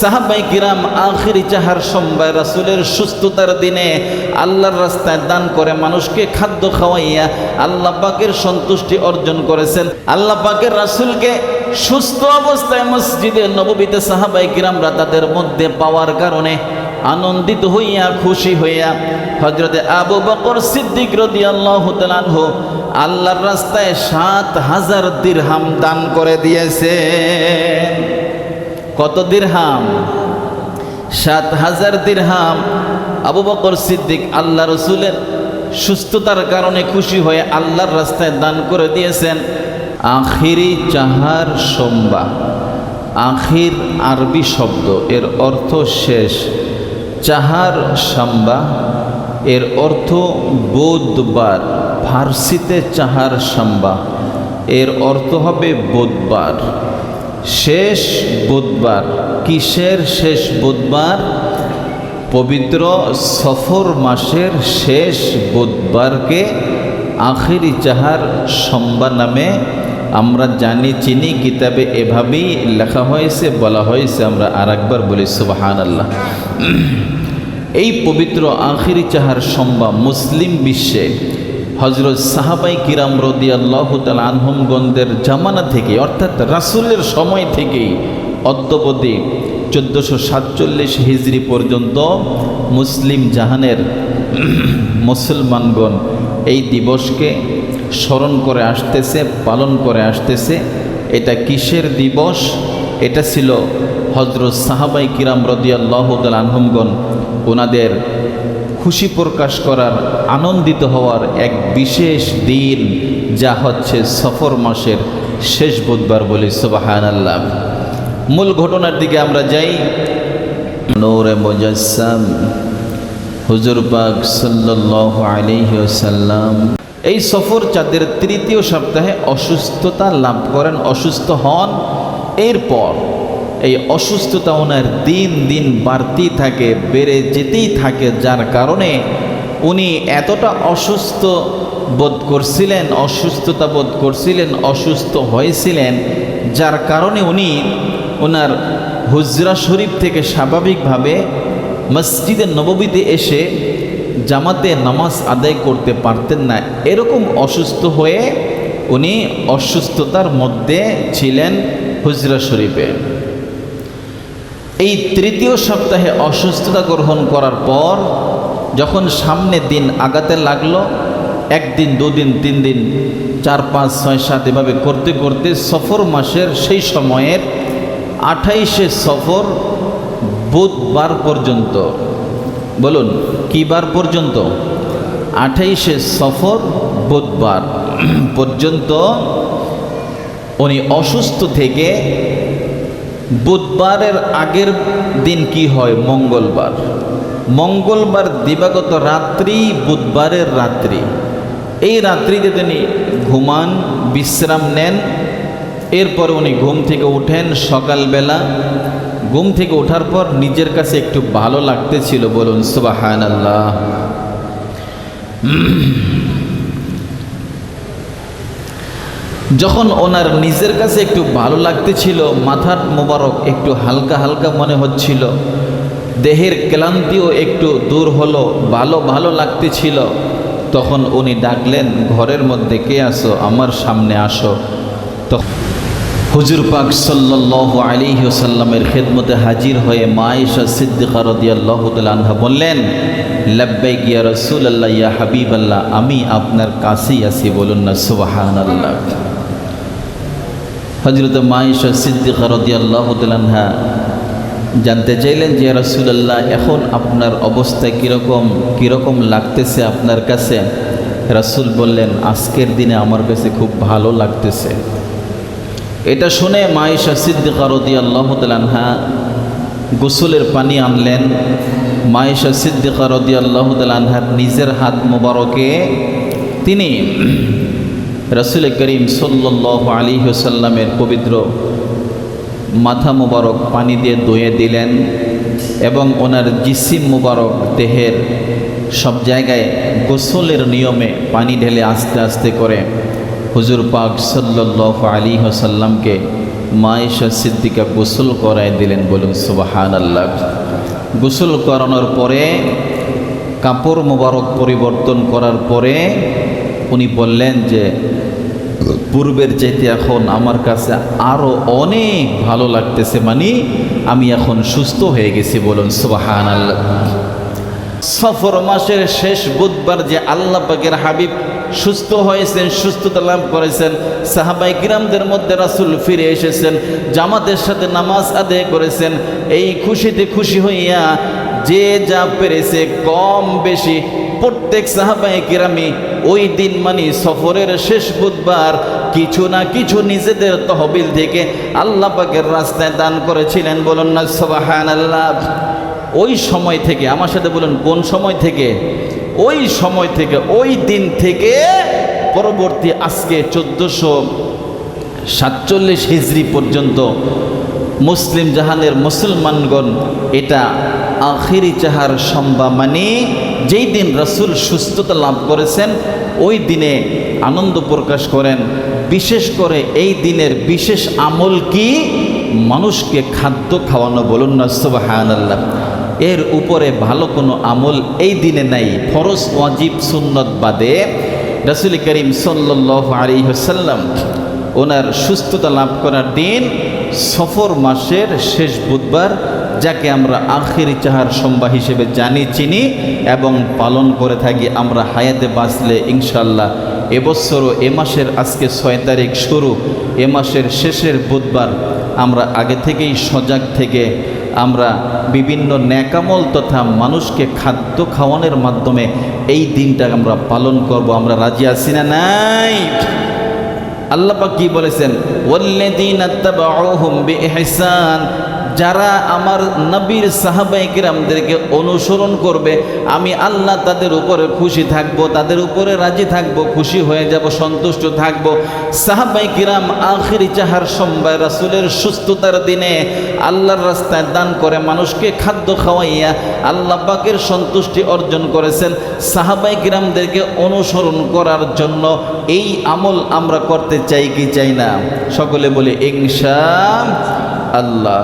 সাহাবাই কিরাম আখিরি চাহার সোমবার রাসুলের সুস্থতার দিনে আল্লাহর রাস্তায় দান করে মানুষকে খাদ্য খাওয়াইয়া আল্লাহ পাকের সন্তুষ্টি অর্জন করেছেন। আল্লাহ পাকের রাসুলকে সুস্থ অবস্থায় মসজিদে নববীতে সাহাবাই কিরামরা তাদের মধ্যে পাওয়ার কারণে আনন্দিত হইয়া খুশি হইয়া হজরতে আবু বকর সিদ্দিক রদি আল্লাহ তালানহু আল্লাহর রাস্তায় সাত হাজার দিরহাম দান করে দিয়েছে কত দিরহাম? সাত হাজার দিরহাম। আবু বকর সিদ্দিক আল্লাহ রসুলের সুস্থতার কারণে খুশি হয়ে আল্লাহর রাস্তায় দান করে দিয়েছেন। আখিরি চাহার সোমবা আখির আরবি শব্দ, এর অর্থ শেষ। চাহার সাম্বা, এর অর্থ বুধবার। ফার্সিতে চাহার সাম্বা, এর অর্থ হবে বুধবার। শেষ বুধবার। কিসের শেষ বুধবার? পবিত্র সফর মাসের শেষ বুধবারকে আখেরি চাহার সম্বা নামে আমরা জানি, চিনি, কিতাবে এভাবেই লেখা হয়েছে, বলা হয়েছে, আমরা আর একবার বলি সুবাহান আল্লাহ এই পবিত্র আখিরি চাহার সম্বা মুসলিম বিশ্বে হজরত সাহাবাই কিরাম রদি তাল আনহমগঞ্জের জামানা থেকে, অর্থাৎ রাসুলের সময় থেকেই অদ্যবধি চোদ্দোশো সাতচল্লিশ হিজড়ি পর্যন্ত মুসলিম জাহানের মুসলমানগণ এই দিবসকে স্মরণ করে আসতেছে, পালন করে আসতেছে। এটা কিসের দিবস? এটা ছিল হজরত সাহাবাই কিরাম রদিয়াল্লাহ তাল আনহমগণ ওনাদের খুশি প্রকাশ করার, আনন্দিত হওয়ার এক বিশেষ দিন যা হচ্ছে সফর মাসের শেষ বুধবার বলি সুবাহান আল্লাহ মূল ঘটনার দিকে আমরা যাই। নৌরে মুজাসসাম, হুজুর পাক সাল্লাহ আলিহাসাল্লাম এই সফর চাঁদের তৃতীয় সপ্তাহে অসুস্থতা লাভ করেন, অসুস্থ হন। এরপর এই অসুস্থতা ওনার দিন দিন বাড়তেই থাকে, বেড়ে যেতেই থাকে, যার কারণে উনি এতটা অসুস্থ বোধ করছিলেন, অসুস্থতা বোধ করছিলেন, অসুস্থ হয়েছিলেন, যার কারণে উনি ওনার হুজরা শরীফ থেকে স্বাভাবিকভাবে মসজিদে নববীতে এসে জামাতে নামাজ আদায় করতে পারতেন না। এরকম অসুস্থ হয়ে উনি অসুস্থতার মধ্যে ছিলেন হুজরা শরীফে। এই তৃতীয় সপ্তাহে অসুস্থতা গ্রহণ করার পর যখন সামনে দিন আগাতে লাগল, একদিন, দুদিন তিন দিন চার, পাঁচ, ছয়, সাত, এভাবে করতে করতে সফর মাসের সেই সময়ের আঠাইশে সফর বুধবার পর্যন্ত। বলুন কী বার পর্যন্ত? আঠাইশে সফর বুধবার পর্যন্ত উনি অসুস্থ থেকে বুধবারের আগের দিন কি হয়? মঙ্গলবার। মঙ্গলবার দিবাগত রাত্রি, বুধবারের রাত্রি। এই রাত্রিতে তিনি ঘুমান, বিশ্রাম নেন। এরপর উনি ঘুম থেকে উঠেন সকালবেলা। ঘুম থেকে ওঠার পর নিজের কাছে একটু ভালো লাগতেছিল বলুন সুবাহান আল্লাহ যখন ওনার নিজের কাছে একটু ভালো লাগতেছিল, মাথার মোবারক একটু হালকা হালকা মনে হচ্ছিল। দেহের ক্লান্তিও একটু দূর হলো, ভালো ভালো লাগতেছিল। তখন উনি ডাকলেন, ঘরের মধ্যে কে আসো আমার সামনে আসো। তখন হুজুর পাক সাল্লাহ আলী খেদমতে হাজির হয়ে মায়েশা সিদ্দিকা রদিয়াল্লাহ আনহা বললেন লাব্বাই গিয়া রসুল আল্লাহ ইয়া হাবিব আল্লাহ আমি আপনার কাছেই আছি, বলুন না সুবাহান আল্লাহ হজরত মায়েশা সিদ্দিকা রদিয়াল্লাহ আনহা জানতে চাইলেন যে রসুলাল্লাহ, এখন আপনার অবস্থা কীরকম কীরকম লাগতেছে আপনার কাছে? রাসুল বললেন, আজকের দিনে আমার কাছে খুব ভালো লাগতেছে। এটা শুনে মায়েশা সিদ্দিকা রদি আল্লাহ তালহা গোসলের পানি আনলেন। মায়েশা সিদ্দিকা রদি আল্লাহ তালহার নিজের হাত মোবারকে তিনি রসুল করিম সাল্লাহ আলী সাল্লামের পবিত্র মাথা মোবারক পানি দিয়ে ধুয়ে দিলেন এবং ওনার জিসিম মোবারক দেহের সব জায়গায় গোসলের নিয়মে পানি ঢেলে আস্তে আস্তে করে হুজুর পাক সাল্লাহ আলী সাল্লামকে মায়েশা সিদ্দিকা গোসল করায় দিলেন বলুন সুবাহান আল্লাহ গোসল করানোর পরে, কাপড় মোবারক পরিবর্তন করার পরে উনি বললেন যে পূর্বের চাইতে এখন আমার কাছে আরও অনেক ভালো লাগতেছে। মানে আমি এখন সুস্থ হয়ে গেছি বলুন সুবাহান আল্লাহ সফর মাসের শেষ বুধবার যে আল্লাহ পাকের হাবিব সুস্থ হয়েছেন, সুস্থতা লাভ করেছেন সাহাবাই গ্রামদের মধ্যে রাসুল ফিরে এসেছেন, জামাতের সাথে নামাজ আদায় করেছেন, এই খুশিতে খুশি হইয়া যে যা পেরেছে কম বেশি প্রত্যেক সাহাবাই কিরামি ওই দিন মানে সফরের শেষ বুধবার কিছু না কিছু নিজেদের তহবিল থেকে আল্লাহ পাকের রাস্তায় দান করেছিলেন। বলুন না সবাহান আল্লাহ ওই সময় থেকে, আমার সাথে বলুন, কোন সময় থেকে? ওই সময় থেকে, ওই দিন থেকে পরবর্তী আজকে চোদ্দোশো সাতচল্লিশ হিজড়ি পর্যন্ত মুসলিম জাহানের মুসলমানগণ এটা আখিরি চাহার সম্ভা মানে যেই দিন রসুল সুস্থতা লাভ করেছেন, ওই দিনে আনন্দ প্রকাশ করেন। বিশেষ করে এই দিনের বিশেষ আমল কি? মানুষকে খাদ্য খাওয়ানো বলুন না সুবাহান আল্লাহ এর উপরে ভালো কোনো আমল এই দিনে নাই, ফরজ, ওয়াজিব, সুন্নত বাদে রসুল করিম সাল্লাহ আলী হাসাল্লাম ওনার সুস্থতা লাভ করার দিন সফর মাসের শেষ বুধবার যাকে আমরা আখেরি চাহার সম্বা হিসেবে জানি, চিনি এবং পালন করে থাকি, আমরা হায়াতে বাঁচলে ইনশাল্লাহ এবছরও এ মাসের আজকে ছয় তারিখ শুরু, এ মাসের শেষের বুধবার আমরা আগে থেকেই সজাগ থেকে আমরা বিভিন্ন ন্যাকামল তথা মানুষকে খাদ্য খাওয়ানোর মাধ্যমে এই দিনটা আমরা পালন করব। আমরা রাজি আছি না নাই? আল্লাপাক কি বলেছেন? যারা আমার নবীর সাহাবাই কিরামদেরকে অনুসরণ করবে, আমি আল্লাহ তাদের উপরে খুশি থাকব, তাদের উপরে রাজি থাকব, খুশি হয়ে যাব, সন্তুষ্ট থাকব। সাহাবাই কিরাম আখিরি চাহার সম্বায় রাসুলের সুস্থতার দিনে আল্লাহর রাস্তায় দান করে মানুষকে খাদ্য খাওয়াইয়া আল্লাহ পাকের সন্তুষ্টি অর্জন করেছেন। সাহাবাই কিরামদেরকে অনুসরণ করার জন্য এই আমল আমরা করতে চাই কি চাই না? সকলে বলে ইনশা আল্লাহ।